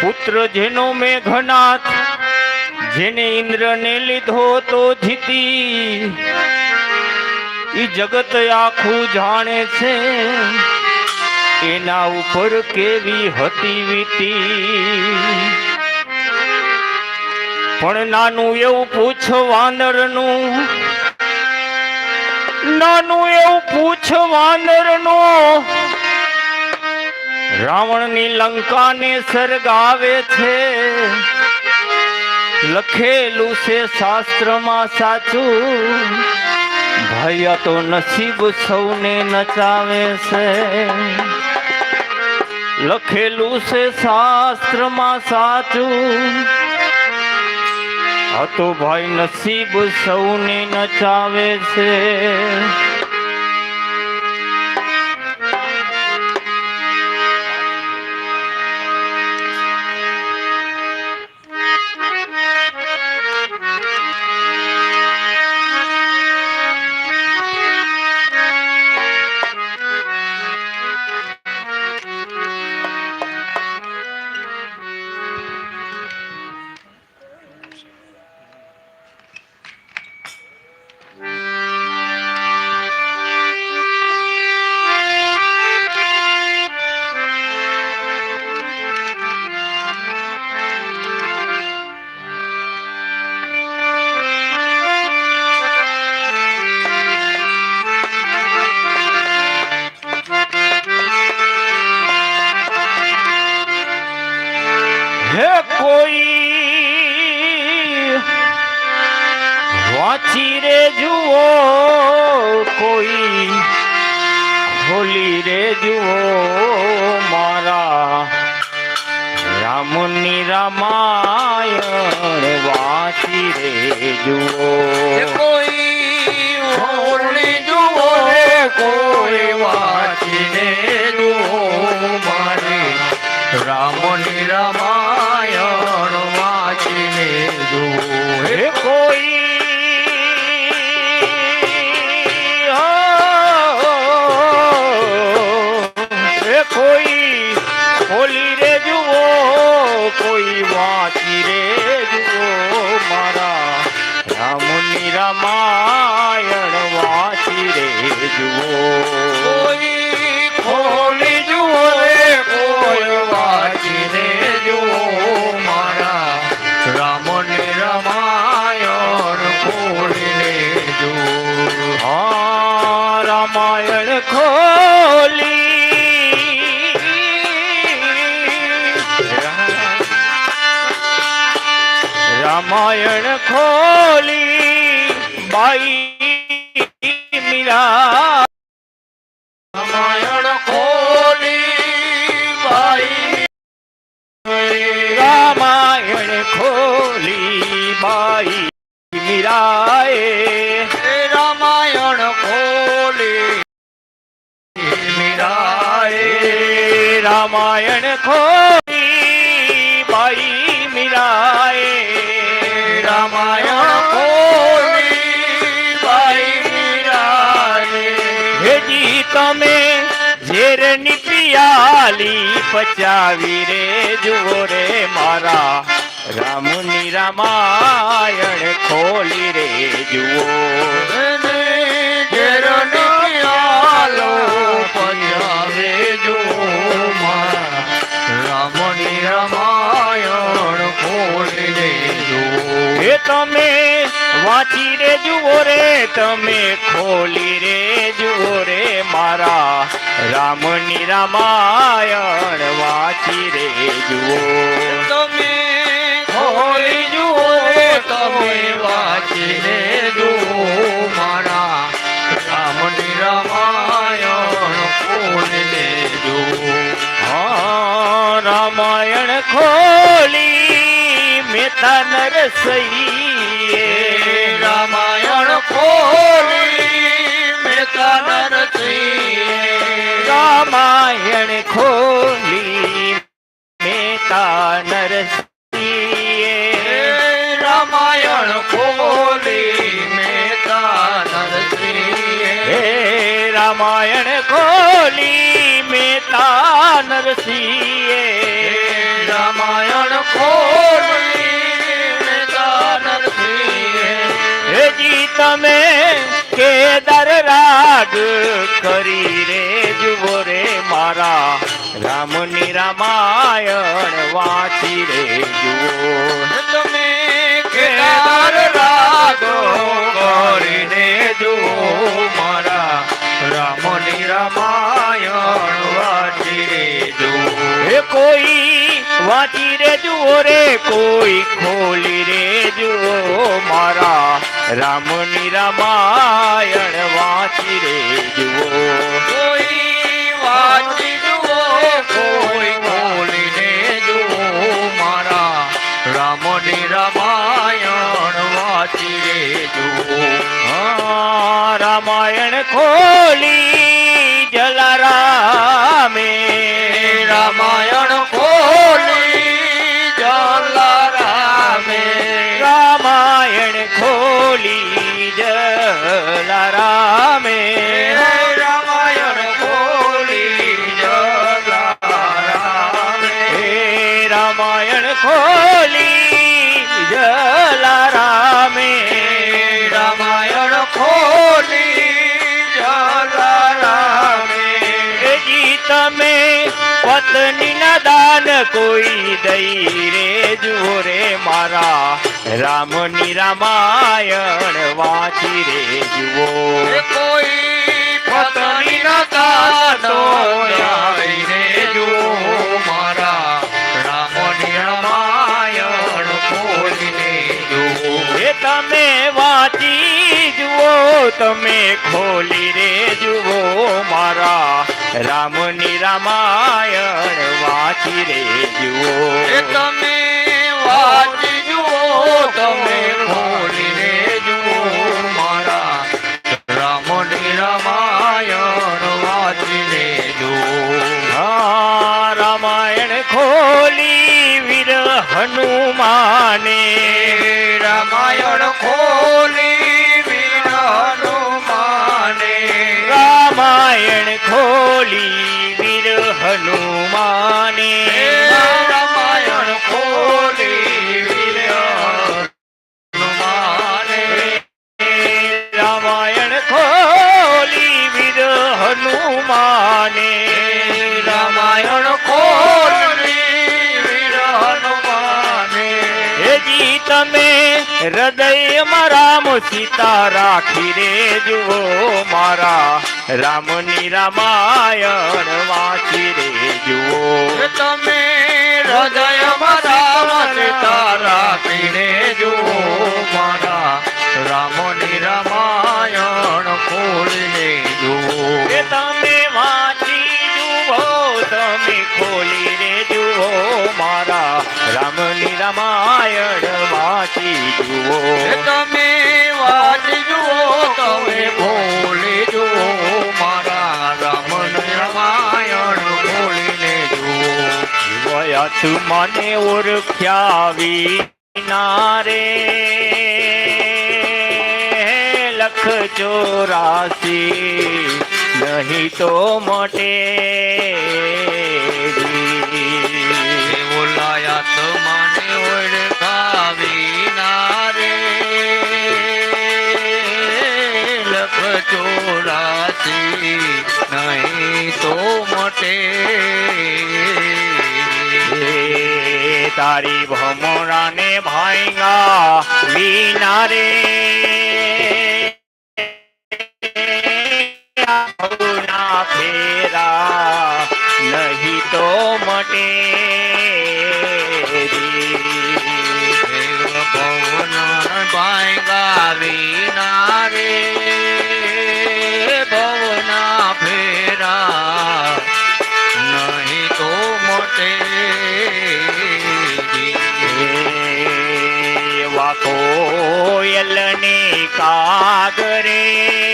પુત્ર જેનો મેઘનાથ જેને ઇન્દ્રને લીધો તો જીતી. ઈ જગત આખું જાણે છે, એના ઉપર કેવી હતી વીતી. પણ નાનું એવું પૂછ વાનરનું નાનું એવું પૂછ વાનરનું રાવણની લંકાને સરગાવે છે. લખેલું છે શાસ્ત્રમાં સાચું. ભય તો નસીબ સૌને નચાવે છે. લખેલું છે શાસ્ત્રમાં સાચું. હતો ભાઈ નસીબ સૌને નચાવે છે. વાંચી રે જુઓ કોઈ ખોલી રે જુઓ મારા. રામની રામાયણ વાંચી રે જુઓ. કોઈ રામાયણ ખોલીને જુઓ હા રામાયણ ખોલી રામાયણ ખોલી બાઈ મીરા રામાયણ ખોલી ભાઈ રામાયણ ખોલી બાઈ મીરાએ. રામાયણ ખોલી મીરાએ. રામાયણ ખોલી બાઈ મીરાએ. રામાયણ ખોલી ભાઈ મીરાએ. હેજી તમે ઝેરની પિયાલી પચાવી રે જુઓ રે મારા. રામની રામાયણ ખોલી રે જુઓ. રામાયણ ખોલીને જો એ તમે વાંચી રે જુઓ રે તમે ખોલી રે જુઓ રે મારા રામની રામાયણ વાંચી રે જુઓ તમે ખોલી જુઓ તમે વાંચીને જુઓ મારા રામની રામાયણ ખોલીને જુઓ હા રામાયણ ખોલી મેતા નરસૈયે. રામાયણ ખોલી મેતા નરસિંહ રામાયણ ખોલી મેતા નરસિંહે રામાયણ ખોલી મેતા નરસિંહ રામાયણ ખોલી મેતા નરસિંહે રામાયણ ખોલી હેજી તમે કેદાર રાગ કરી રે જુઓ રે મારા. રામની રામાયણ વાંચી રે જુઓ તમે કેદાર રાગો કરીને જુઓ મારા. રામની રામાયણ વાંચી રે જુઓ વાંચી રે જુઓ રે કોઈ ખોલી રે જુઓ મારા. રામની રામાયણ વાંચી રે જુઓ કોઈ વાંચી જુઓ કોઈ ખોલીને જુઓ મારા. રામની રામાયણ વાંચી રે જુઓ હા, રામાયણ ખોલી જલારામે રામાયણ ખોલી જલારામે રામાયણ ખોલી જલારામે રામાયણ ખોલી જલારામે રામે. રામાયણ ખોલી પત્ની ના દાન કોઈ દઈ રે જુઓ રે મારા. રામની રામાયણ વાંચી રે જુઓ. કોઈ પત્ની ના કાનો રે જુઓ મારા. રામની રામાયણ ખોલીને જુઓ. તમે વાંચી જુઓ તમે ખોલી રે જુઓ મારા. રામની રામાયણ વાંચી રે જુઓ તમે વાંચી જુઓ તમે ખોલીને જુઓ મારા રામની રામાયણ વાંચીને જુઓ હા રામાયણ ખોલી વીર હનુમાને. રામાયણ ખોલી ખોલી વીર હનુમાને. રામાયણ ખોલી વીર હનુમાને. રામાયણ ખોલી વીર હનુમાને. રામાયણ ખોલી વીર હનુમાને. હેજી તમે હૃદયમાં રામ સીતા રાખી રે જુઓ મારા. રામની રામાયણ વાંચી રે જુઓ તમે હૃદયમાં રામ સીતા રાખીને જુઓ મારા. રામની રામાયણ ખોલીને જુઓ તમે વાંચી જુઓ તમે ખોલી રે જુઓ મારા રામની રામાયણ વાંચી જુઓ. તમે વાત જુઓ તમે ખોલી જુઓ મારા રામની રામાયણ ખોલીને જુઓ વયત મને ઓળખ્યા વિના રે. લખ ચોરાસી નહીં તો મોટે. લખ ચોરાસી નહીં તો મોટે તારી ભમરાને ભાઈગા વિના રે ના ફેરા નહીં તો મટે દેવ ભવન બાઈ ગાવી ના રે ભવના ફેરા. નહીં તો મોટે એવા કોયલને કાગરે.